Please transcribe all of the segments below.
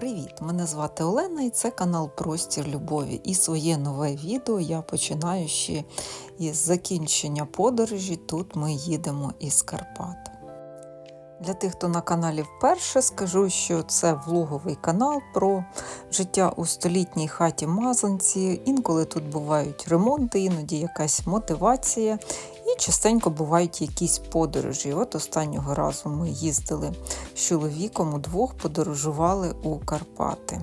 Привіт! Мене звати Олена і це канал Простір Любові. І своє нове відео я починаю ще із закінчення подорожі. Тут ми їдемо із Карпат. Для тих, хто на каналі вперше, скажу, що це влоговий канал про життя у столітній хаті Мазанці. Інколи тут бувають ремонти, іноді якась мотивація, і частенько бувають якісь подорожі. От останнього разу ми їздили з чоловіком удвох, подорожували у Карпати.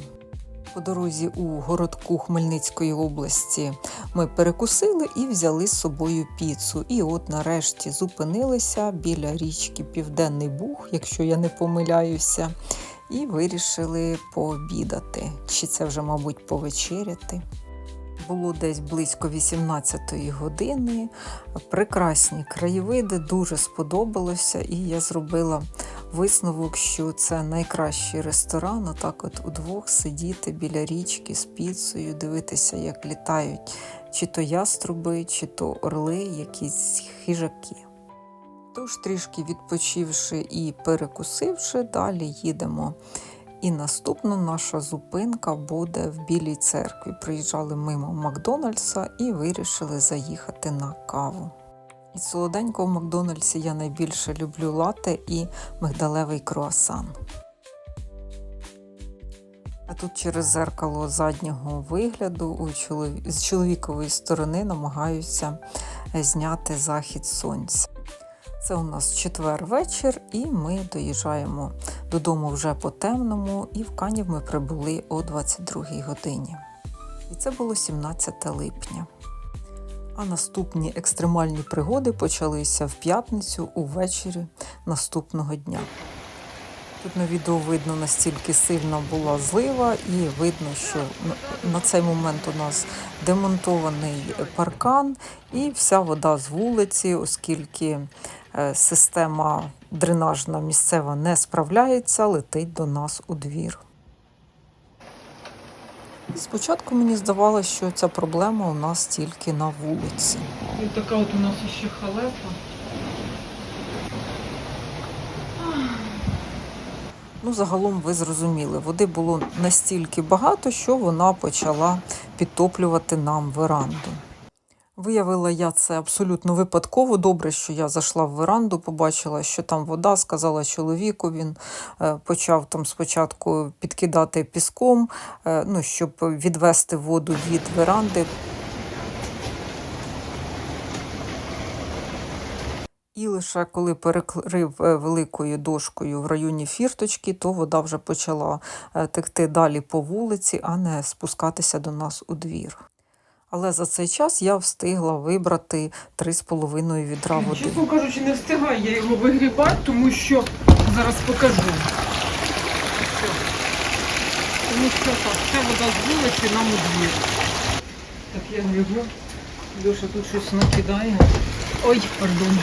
По дорозі у городку Хмельницької області ми перекусили і взяли з собою піцу. І от нарешті зупинилися біля річки Південний Буг, якщо я не помиляюся, і вирішили пообідати. Чи це вже, мабуть, повечеряти. Було десь близько 18-ї години. Прекрасні краєвиди, дуже сподобалося, і я зробила висновок, що це найкращий ресторан. Отак, от удвох сидіти біля річки з піцею, дивитися, як літають чи то яструби, чи то орли, якісь хижаки. Тож, трішки відпочивши і перекусивши, далі їдемо. І наступна наша зупинка буде в Білій церкві. Приїжджали мимо Макдональдса і вирішили заїхати на каву. Із солоденького в Макдональдсі я найбільше люблю лате і мигдалевий круасан. А тут через зеркало заднього вигляду з чоловікової сторони намагаюся зняти захід сонця. Це у нас четвер вечір, і ми доїжджаємо додому вже по темному, і в Канів ми прибули о 22 годині. І це було 17 липня. А наступні екстремальні пригоди почалися в п'ятницю увечері наступного дня. Тут на відео видно настільки сильна була злива, і видно, що на цей момент у нас демонтований паркан і вся вода з вулиці, оскільки система дренажна місцева не справляється, летить до нас у двір. Спочатку мені здавалося, що ця проблема у нас тільки на вулиці. І така от у нас ще халепа. Ну, загалом ви зрозуміли, води було настільки багато, що вона почала підтоплювати нам веранду. Виявила я це абсолютно випадково. Добре, що я зайшла в веранду, побачила, що там вода, сказала чоловіку. Він е, почав там спочатку підкидати піском, е, ну, щоб відвести воду від веранди. І лише коли перекрив е, великою дошкою в районі фірточки, то вода вже почала текти далі по вулиці, а не спускатися до нас у двір. Але за цей час я встигла вибрати 3,5 відра води. Чесно кажучи, не встигаю я його вигрібати, тому що зараз покажу. Тому що так, це вода з вулиці нам у двір. Так я його. Льоша тут щось накидає. Ой, пардон.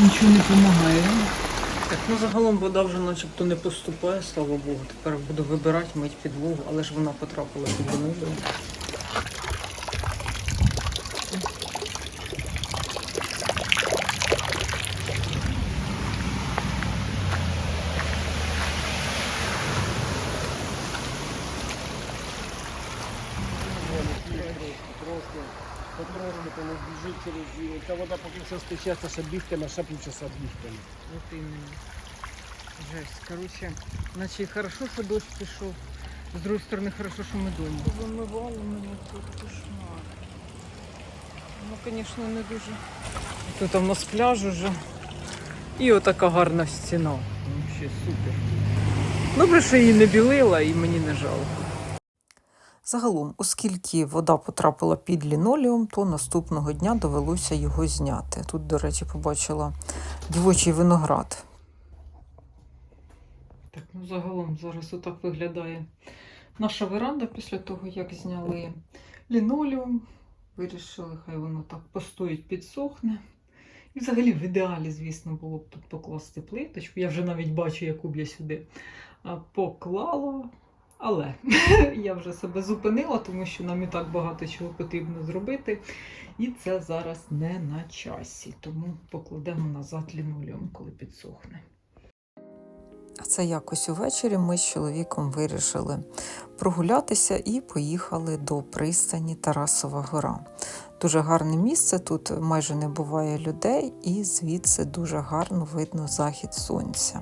Нічого не допомагає. Так, ну загалом вода вже начебто не поступає, слава Богу. Тепер буду вибирати, мить підлогу, але ж вона потрапила під виною. Трошки потрошки, то не біжить через її. Та вода поки все стечеться, ще бігтиме, ще півчаса бігтиме. Вот именно. Жесть. Короче, наче хорошо, що дощ пішов. З другої сторони, хорошо, що ми вдома. Вимивали мене тут кошмар. Ну, звісно, не дуже. Тут у нас пляж уже. І отака гарна стіна. Взагалі супер. Добре, що її не білила і мені не жалко. Загалом, оскільки вода потрапила під лінолеум, то наступного дня довелося його зняти. Тут, до речі, побачила дівочий виноград. Так, ну загалом зараз отак виглядає наша веранда після того, як зняли лінолеум. Вирішили, хай воно так постоїть, підсохне. І взагалі в ідеалі, звісно, було б тут покласти плиточку. Я вже навіть бачу, яку б я сюди поклала. Але я вже себе зупинила, тому що нам і так багато чого потрібно зробити. І це зараз не на часі. Тому покладемо назад лінолеум, коли підсохне. А Це якось увечері ми з чоловіком вирішили прогулятися і поїхали до пристані Тарасова гора. Дуже гарне місце, тут майже не буває людей, і звідси дуже гарно видно захід сонця.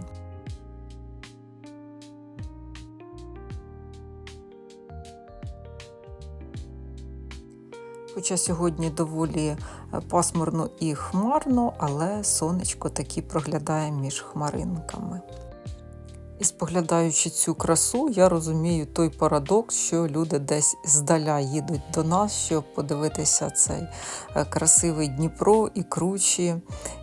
Хоча сьогодні доволі е, пасмурно і хмарно, але сонечко таки проглядає між хмаринками. І споглядаючи цю красу, я розумію той парадокс, що люди десь здаля їдуть до нас, щоб подивитися цей е, красивий Дніпро і кручі,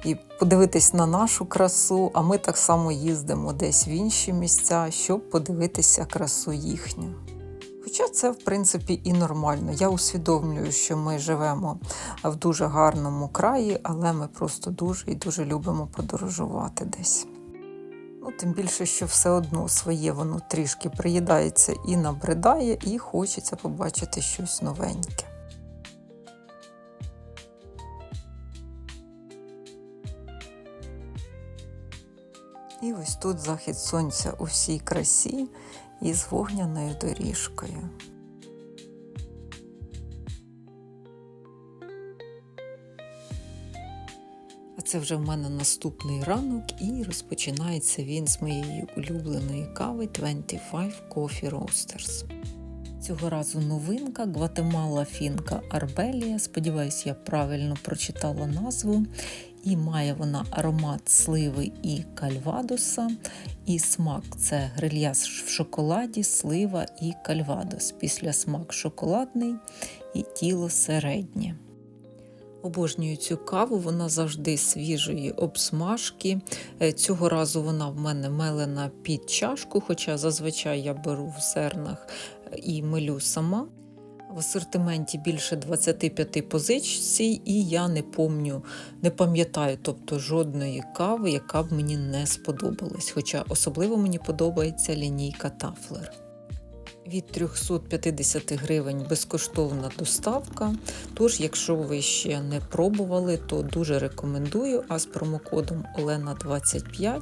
і подивитись на нашу красу. А ми так само їздимо десь в інші місця, щоб подивитися красу їхню. Хоча це, в принципі, і нормально. Я усвідомлюю, що ми живемо в дуже гарному краї, але ми просто дуже і дуже любимо подорожувати десь. Ну, тим більше, що все одно своє воно трішки приїдається і набридає, і хочеться побачити щось новеньке. І ось тут захід сонця у всій красі із вогняною доріжкою. А це вже в мене наступний ранок, і розпочинається він з моєї улюбленої кави 25 Coffee Roasters. Цього разу новинка Гватемала Фінка Арбелія. Сподіваюсь, я правильно прочитала назву. І має вона аромат сливи і кальвадоса. І смак це грильяз в шоколаді, слива і кальвадос. Після смак шоколадний і тіло середнє. Обожнюю цю каву, вона завжди свіжої обсмажки. Е, Цього разу вона в мене мелена під чашку, хоча зазвичай я беру в зернах і милю сама. В асортименті більше 25 позицій, і я не помню, не пам'ятаю, тобто жодної кави, яка б мені не сподобалась. Хоча особливо мені подобається лінійка Тафлер. Від 350 гривень безкоштовна доставка. Тож, якщо ви ще не пробували, то дуже рекомендую. А з промокодом Олена25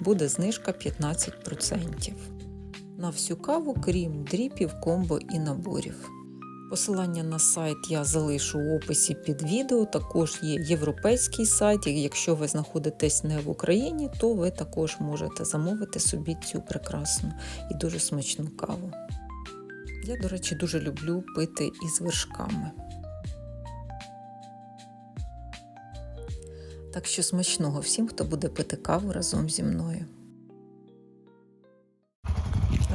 буде знижка 15% на всю каву, крім дріпів, комбо і наборів. Посилання на сайт я залишу у описі під відео. Також є європейський сайт. і Якщо ви знаходитесь не в Україні, то ви також можете замовити собі цю прекрасну і дуже смачну каву. Я, до речі, дуже люблю пити із вершками. Так що смачного всім, хто буде пити каву разом зі мною.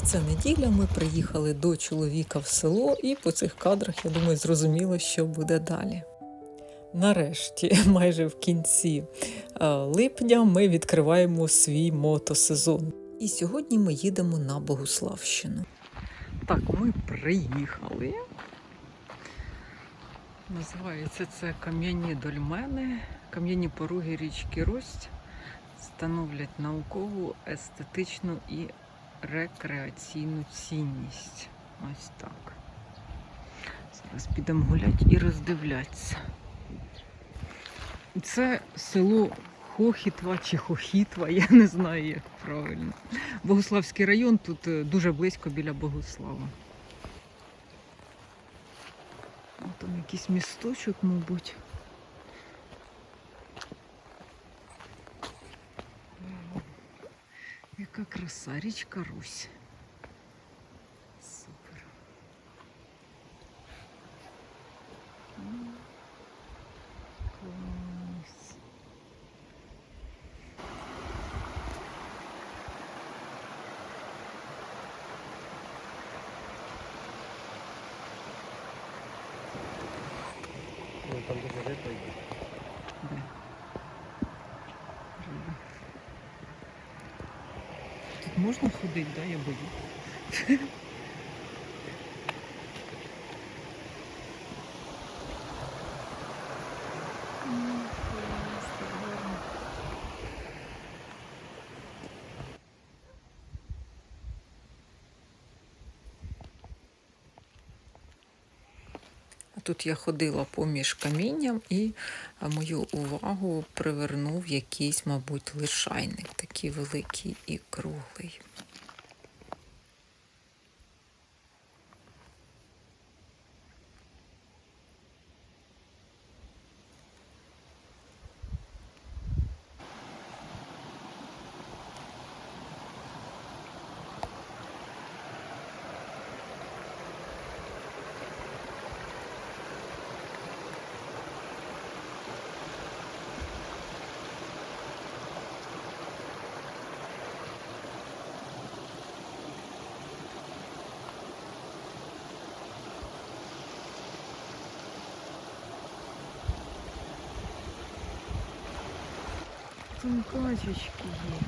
Це неділя. Ми приїхали до чоловіка в село, і по цих кадрах, я думаю, зрозуміло, що буде далі. Нарешті, майже в кінці е, липня, ми відкриваємо свій мотосезон. І сьогодні ми їдемо на Богуславщину. Так, ми приїхали. Називається це Кам'яні дольмени, кам'яні поруги річки Рость становлять наукову, естетичну і рекреаційну цінність. Ось так. Зараз підемо гуляти і роздивлятися. Це село Хохітва чи Хохітва, я не знаю, як правильно. Богославський район тут е, дуже близько біля Богослава. Там якийсь місточок, мабуть. Краса, річка Русь. Супер. Клас. Ну, там даже риба є. Можна ходити, да? Я боюсь. Я ходила поміж камінням і е, мою увагу привернув якийсь, мабуть, лишайник, такий великий і круглий. Там качечки є.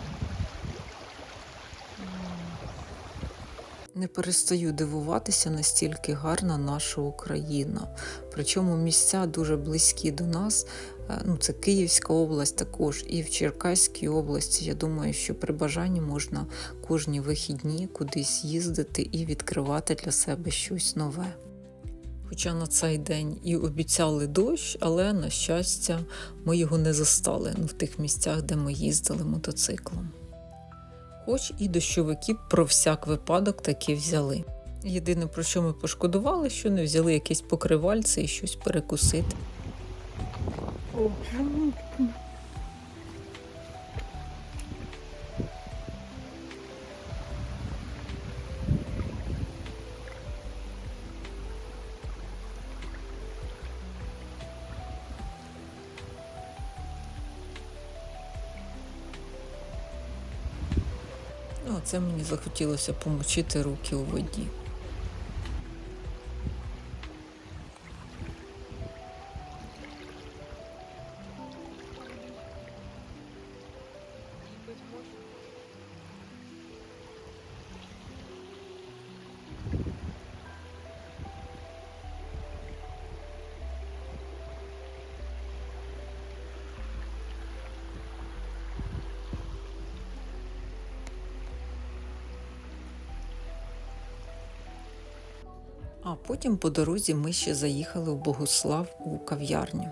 Не перестаю дивуватися, настільки гарна наша Україна. Причому місця дуже близькі до нас. Е, Ну, це Київська область також, і в Черкаській області. Я думаю, що при бажанні можна кожні вихідні кудись їздити і відкривати для себе щось нове. Хоча на цей день і обіцяли дощ, але, на щастя, ми його не застали ну, в тих місцях, де ми їздили мотоциклом. Хоч і дощовики про всяк випадок таки взяли. Єдине, про що ми пошкодували, що не взяли якесь покривальце і щось перекусити. Це мені захотілося помочити руки у воді. А потім по дорозі ми ще заїхали в Богуслав у кав'ярню.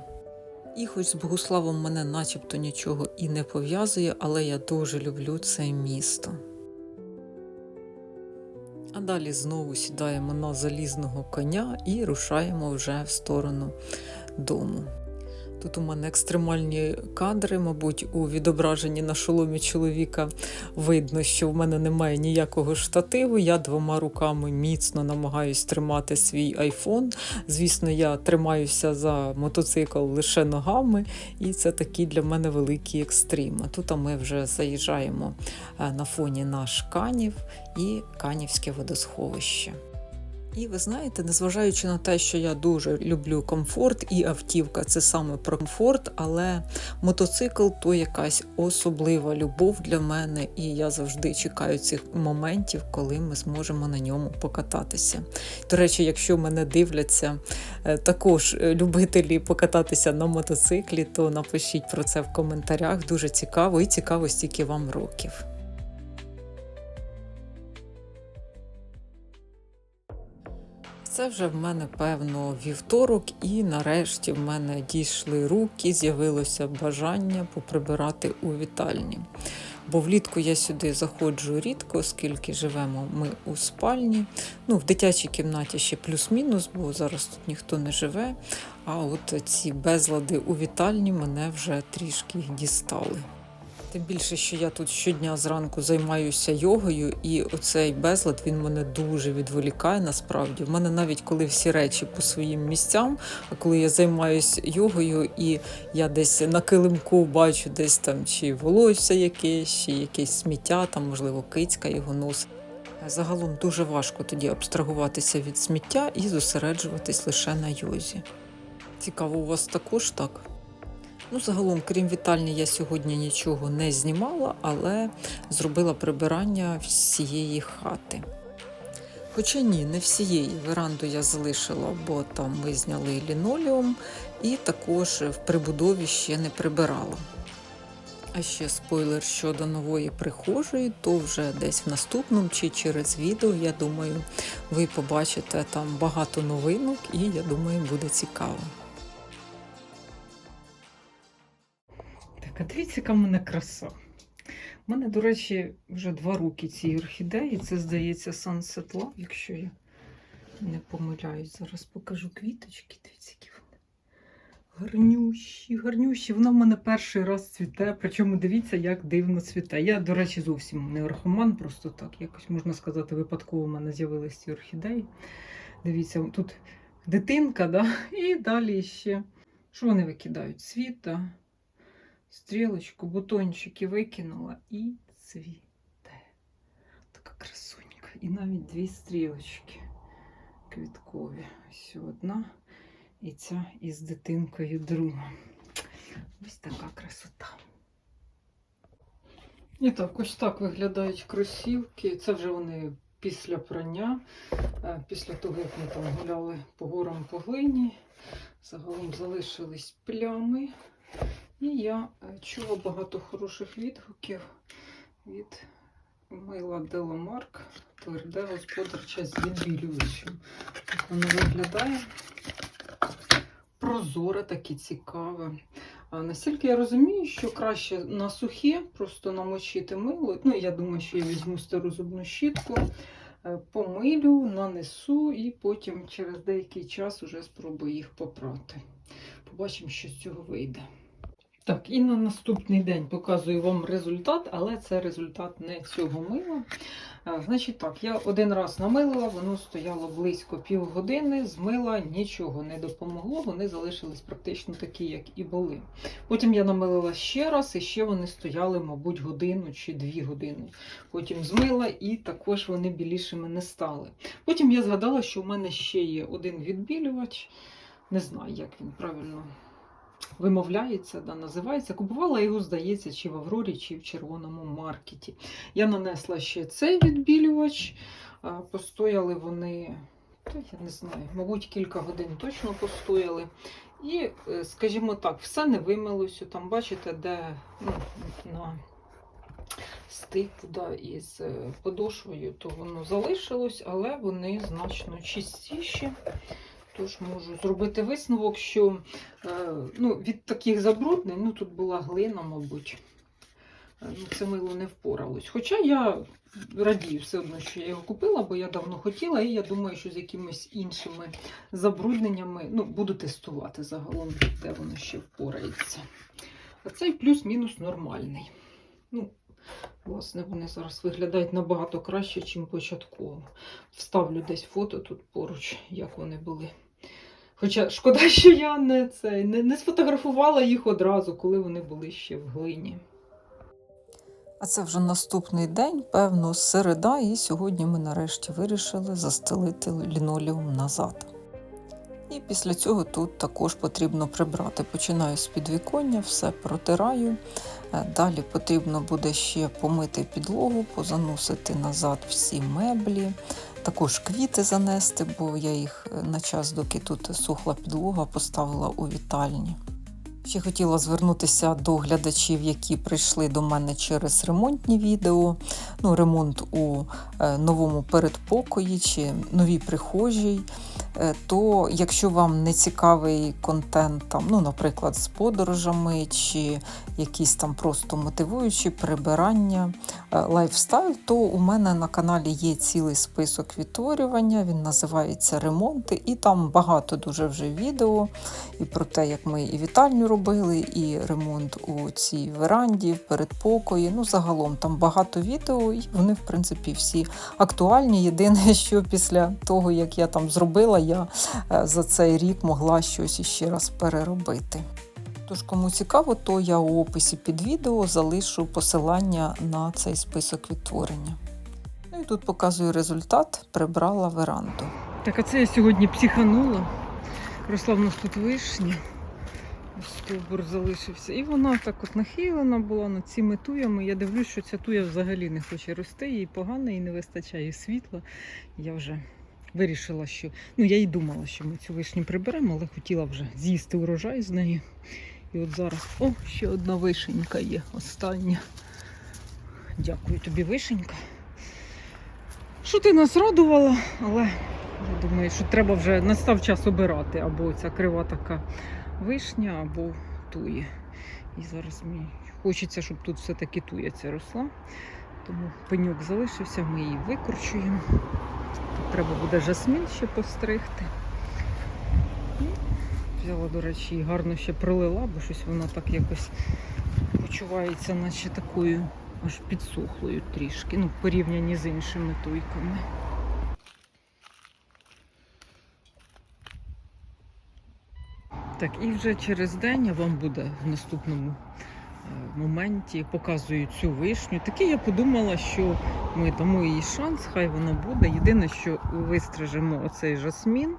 І хоч з Богуславом мене начебто нічого і не пов'язує, але я дуже люблю це місто. А далі знову сідаємо на залізного коня і рушаємо вже в сторону дому. Тут у мене екстремальні кадри, мабуть, у відображенні на шоломі чоловіка видно, що в мене немає ніякого штативу. Я двома руками міцно намагаюсь тримати свій айфон. Звісно, я тримаюся за мотоцикл лише ногами, і це такий для мене великий екстрим. А тут ми вже заїжджаємо е, на фоні наш канів і канівське водосховище. І ви знаєте, незважаючи на те, що я дуже люблю комфорт, і автівка це саме про комфорт, але мотоцикл то якась особлива любов для мене, і я завжди чекаю цих моментів, коли ми зможемо на ньому покататися. До речі, якщо мене дивляться е, також е, любителі покататися на мотоциклі, то напишіть про це в коментарях. Дуже цікаво і цікаво, стільки вам років. Це вже в мене певно вівторок, і нарешті в мене дійшли руки, з'явилося бажання поприбирати у вітальні. Бо влітку я сюди заходжу рідко, оскільки живемо ми у спальні. Ну, в дитячій кімнаті ще плюс-мінус, бо зараз тут ніхто не живе. А от ці безлади у вітальні мене вже трішки дістали. Тим більше, що я тут щодня зранку займаюся йогою, і оцей безлад він мене дуже відволікає. Насправді, в мене навіть коли всі речі по своїм місцям, а коли я займаюся йогою, і я десь на килимку бачу десь там чи волосся якесь, чи якесь сміття, там, можливо, кицька його носить. Загалом дуже важко тоді абстрагуватися від сміття і зосереджуватись лише на йозі. Цікаво, у вас також так? Ну, загалом, крім вітальні, я сьогодні нічого не знімала, але зробила прибирання всієї хати. Хоча ні, не всієї. Веранду я залишила, бо там ми зняли лінолеум, і також в прибудові ще не прибирала. А ще спойлер щодо нової прихожої, то вже десь в наступному чи через відео, я думаю, ви побачите там багато новинок і я думаю, буде цікаво. А дивіться, в мене краса. У мене, до речі, вже два роки цій орхідеї. Це, здається, Sunset Love, якщо я не помиляюсь. Зараз покажу квіточки. Дивіться, які вони. Гарнющі, гарнющі. Вона в мене перший раз цвіте. Причому дивіться, як дивно цвіте. Я, до речі, зовсім не орхоман, просто так. Якось можна сказати, випадково в мене з'явились ці орхідеї. Дивіться, тут дитинка, да? і далі ще. Що вони викидають? Світа, стрілочку, бутончики викинула і цвіте. Така красунька. І навіть дві стрілочки квіткові. Ось одна і ця із дитинкою друга. Ось така красота. І так, ось так виглядають кросівки. Це вже вони після прання, е, після того, як ми там гуляли по горам по глині. Загалом залишились плями. Я е, чула багато хороших відгуків від мила Деламарк, тверде господарча з відбілювачем. Так воно виглядає прозоре, таке цікаве. А Наскільки я розумію, що краще на сухе просто намочити мило. Ну, я думаю, що я візьму стару зубну щітку, е, помилю, нанесу і потім через деякий час уже спробую їх попрати. Побачимо, що з цього вийде. Так, і на наступний день показую вам результат, але це результат не цього мила. Значить так, я один раз намилила, воно стояло близько півгодини, змила, нічого не допомогло, вони залишились практично такі, як і були. Потім я намилила ще раз, і ще вони стояли, мабуть, годину чи дві години. Потім змила, і також вони білішими не стали. Потім я згадала, що в мене ще є один відбілювач. Не знаю, як він правильно вимовляється, да, називається. Купувала його, здається, чи в Аврорі, чи в червоному маркеті. Я нанесла ще цей відбілювач. Постояли вони, я не знаю, мабуть, кілька годин точно постояли. І, е, скажімо так, все не вимилося. Там, бачите, де ну, на стику да, із е, подошвою, то воно залишилось, але вони значно чистіші. Тож можу зробити висновок, що е, ну, від таких забруднень, ну тут була глина, мабуть, е, ну, це мило не впоралось. Хоча я радію все одно, що я його купила, бо я давно хотіла, і я думаю, що з якимись іншими забрудненнями ну, буду тестувати загалом, де воно ще впорається. А цей плюс-мінус нормальний. Ну, Власне, вони зараз виглядають набагато краще, ніж початково. Вставлю десь фото тут поруч, як вони були. Хоча шкода, що я не, це, не, не сфотографувала їх одразу, коли вони були ще в глині. А це вже наступний день, певно, середа, і сьогодні ми нарешті вирішили застелити лінолеум назад. І після цього тут також потрібно прибрати. Починаю з підвіконня, все протираю. Е, Далі потрібно буде ще помити підлогу, позаносити назад всі меблі, також квіти занести, бо я їх е, на час, доки тут сухла підлога, поставила у вітальні. Ще хотіла звернутися до глядачів, які прийшли до мене через ремонтні відео. Ну, ремонт у е, новому передпокої чи новій прихожій. Е, То, якщо вам не цікавий контент, там, ну, наприклад, з подорожами чи якісь там просто мотивуючі прибирання, е, лайфстайл, то у мене на каналі є цілий список відтворювання, він називається Ремонти, і там багато дуже вже відео і про те, як ми і вітальню робили, і ремонт у цій веранді, в передпокої. Ну, загалом там багато відео, і вони, в принципі, всі актуальні. Єдине, що після того, як я там зробила, я е, за цей рік могла щось іще раз переробити. Тож, кому цікаво, то я у описі під відео залишу посилання на цей список відтворення. Ну і тут показую результат, прибрала веранду. Так, а це я сьогодні психанула. Росла в нас тут вишня. Стовбур залишився. І вона так от нахилена була над цими туями. Я дивлюсь, що ця туя взагалі не хоче рости, їй погано, їй не вистачає світла. Я вже вирішила, що. Ну, я й думала, що ми цю вишню приберемо, але хотіла вже з'їсти урожай з неї. І от зараз, о, ще одна вишенька є, остання. Дякую тобі, вишенька. Що ти нас радувала, але я думаю, що треба вже настав час обирати або ця крива така вишня, або тує. І зараз мені хочеться, щоб тут все-таки туя ця росла. Тому пеньок залишився, ми її викручуємо. Тут треба буде жасмін ще постригти. Взяла, до речі, гарно ще пролила, бо щось вона так якось почувається, наче такою аж підсохлою трішки, ну, в порівнянні з іншими туйками. Так, і вже через день я вам буде в наступному е, моменті показую цю вишню. Таки я подумала, що ми дамо їй шанс, хай вона буде. Єдине, що вистрижемо оцей жасмін.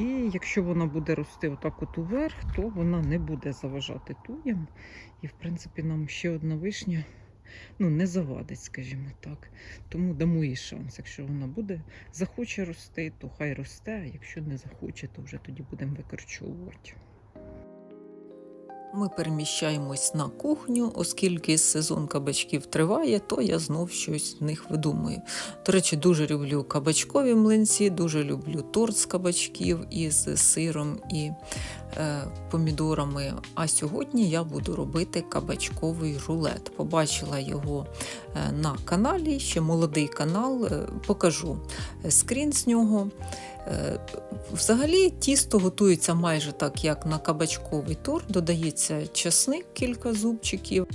І якщо вона буде рости отак от уверх, то вона не буде заважати туям. І, в принципі, нам ще одна вишня ну, не завадить, скажімо так. Тому дамо їй шанс. Якщо вона буде, захоче рости, то хай росте, а якщо не захоче, то вже тоді будемо викорчовувати. Ми переміщаємось на кухню, оскільки сезон кабачків триває, то я знов щось в них видумую. До речі, дуже люблю кабачкові млинці, дуже люблю торт з кабачків із сиром і е, помідорами. А сьогодні я буду робити кабачковий рулет. Побачила його е, на каналі, ще молодий канал, е, покажу скрін з нього. Е, Взагалі тісто готується майже так, як на кабачковий торт. Додається часник, кілька зубчиків,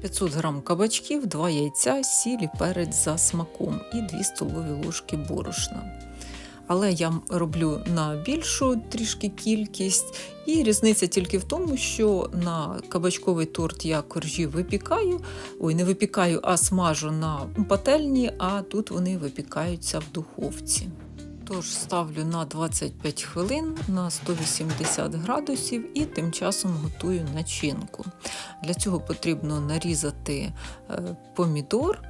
500 грам кабачків, 2 яйця, сіль і перець за смаком і 2 столові ложки борошна. Але я роблю на більшу трішки кількість, і різниця тільки в тому, що на кабачковий торт я коржі випікаю, ой, не випікаю, а смажу на пательні, а тут вони випікаються в духовці. Тож ставлю на 25 хвилин на 180 градусів і тим часом готую начинку. Для цього потрібно нарізати е, помідор.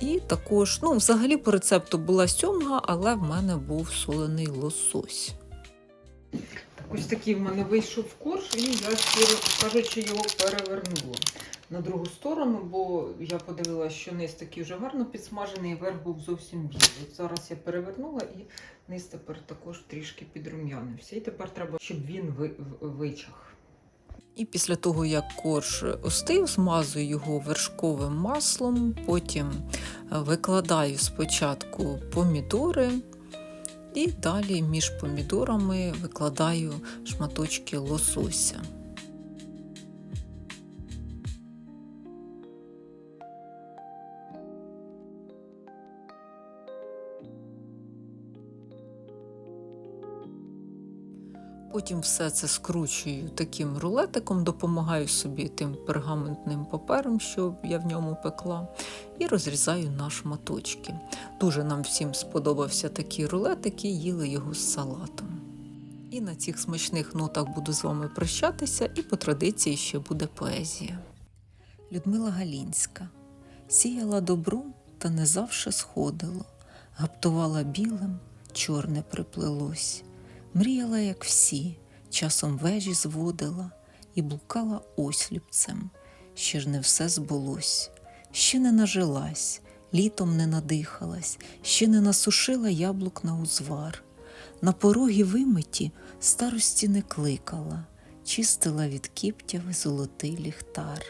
І також, ну, взагалі по рецепту була сьомга, але в мене був солений лосось. Ось такий в мене вийшов корж, і я, щиро кажучи, його перевернула на другу сторону, бо я подивилася, що низ такий вже гарно підсмажений, і верх був зовсім білий. Зараз я перевернула і низ тепер також трішки підрум'янився. І тепер треба, щоб він ви- вичах. І після того, як корж остив, змазую його вершковим маслом, потім е, викладаю спочатку помідори, і далі між помідорами викладаю шматочки лосося. Потім все це скручую таким рулетиком, допомагаю собі тим пергаментним папером, що я в ньому пекла, і розрізаю на шматочки. Дуже нам всім сподобався такий рулетик і їли його з салатом. І на цих смачних нотах буду з вами прощатися, і по традиції ще буде поезія. Людмила Галінська сіяла добром, та не завше сходило, гаптувала білим, чорне приплелось. Мріяла, як всі, часом вежі зводила і блукала осліпцем. Ще ж не все збулось, ще не нажилась, літом не надихалась, ще не насушила яблук на узвар. На порогі вимиті старості не кликала, чистила від кіптяви золотий ліхтар.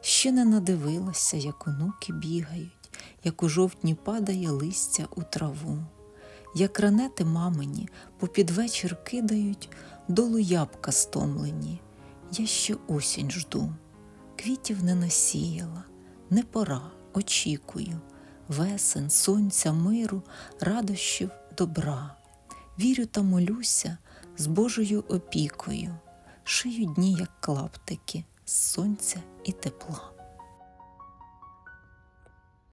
Ще не надивилася, як онуки бігають, як у жовтні падає листя у траву як ранети мамині попід вечір кидають долу ябка стомлені. Я ще осінь жду, квітів не насіяла, не пора, очікую, весен, сонця, миру, радощів, добра. Вірю та молюся з Божою опікою, шию дні, як клаптики, сонця і тепла.